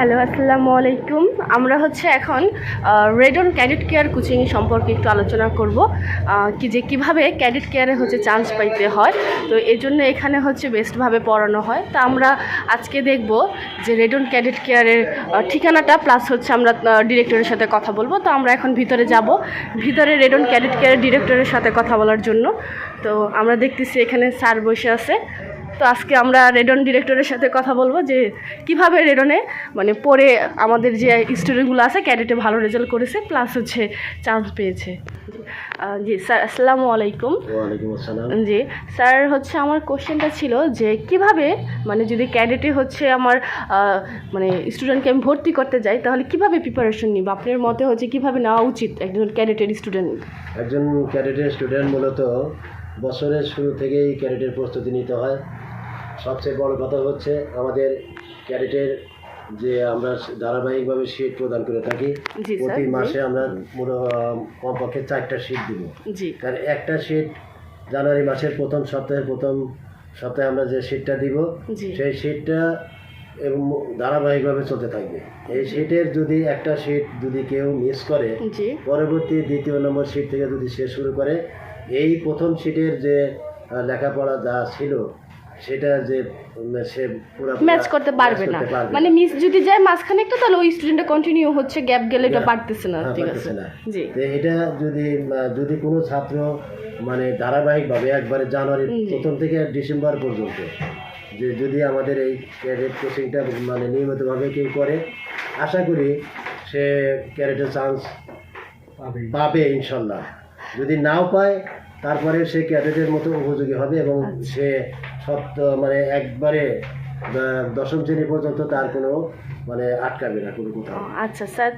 Hello, আসসালামু আলাইকুম। আমরা হচ্ছে এখন রেডন ক্যাডেট কেয়ার কোচিং সম্পর্কে একটু আলোচনা করব। কি যে কীভাবে ক্যাডেট কেয়ারে হচ্ছে চান্স পাইতে হয়। তো এই জন্য এখানে হচ্ছে বেস্টভাবে পড়ানো হয়। তা আমরা আজকে দেখব যে রেডন ক্যাডেট কেয়ারের ঠিকানাটা প্লাস হচ্ছে আমরা ডিরেক্টরের সাথে কথা বলব। তো আমরা এখন ভিতরে যাব। ভিতরে রেডন ক্যাডেট কেয়ারের ডিরেক্টরের সাথে কথা বলার জন্য। তো আমরা দেখতেছি এখানে স্যার বসে আছে। তো আজকে আমরা রেডন ডিরেক্টরের সাথে কথা বলব যে কীভাবে রেডনে মানে পড়ে আমাদের যে স্টুডেন্টগুলো আছে ক্যাডেটে ভালো রেজাল্ট করেছে প্লাস হচ্ছে চান্স পেয়েছে। জি স্যার আসসালামু আলাইকুম। জি স্যার হচ্ছে আমার কোশ্চেনটা ছিল যে কীভাবে মানে যদি ক্যাডেটে হচ্ছে আমার মানে স্টুডেন্টকে আমি ভর্তি করতে যাই তাহলে কীভাবে প্রিপারেশন নিব? আপনার মতে হচ্ছে কীভাবে নেওয়া উচিত একজন ক্যাডেটের স্টুডেন্ট একজন ক্যাডেটের স্টুডেন্ট মূলত বছরের শুরু থেকেই ক্যাডেটের প্রস্তুতি নিতে হয়। সবচেয়ে বড় কথা হচ্ছে আমাদের ক্যাডেটের যে আমরা ধারাবাহিকভাবে শীট প্রদান করে থাকি প্রতি মাসে আমরা কমপক্ষে চারটা শীট দিব। কারণ একটা শীট জানুয়ারি মাসের প্রথম সপ্তাহের প্রথম সপ্তাহে আমরা যে শীটটা দিব সেই শীটটা এবং ধারাবাহিকভাবে চলতে থাকবে। এই শীটের যদি একটা শীট যদি কেউ মিস করে পরবর্তী দ্বিতীয় নম্বর শীট থেকে যদি সে শুরু করে এই প্রথম শীটের যে লেখাপড়া যা ছিল সেটা যে সে পুরো ম্যাচ করতে পারবে না। মানে মিস যদি যায় মাঝখানে একটা তাহলে ওই স্টুডেন্টটা কন্টিনিউ হচ্ছে গ্যাপ গেলে এটা পারতেছে না হ্যাঁ, ঠিক আছে। জি। তো এটা যদি যদি কোনো ছাত্র মানে ধারাবাহিকভাবে একবারে জানুয়ারি প্রথম থেকে ডিসেম্বর পর্যন্ত যে যদি আমাদের এই ক্যারেট কোচিংটা মানে নিয়মিতভাবে কেউ করে আশা করি সে ক্যারেটের চান্স পাবে। ইনশাল্লাহ। যদি নাও পায় তারপরে সে ক্যাডেটের মতো উপযোগী হবে এবং সে সত্য মানে একবারে দশম শ্রেণি পর্যন্ত তার কোনো মানে আটকাবে না কোনো কোথাও। আচ্ছা স্যার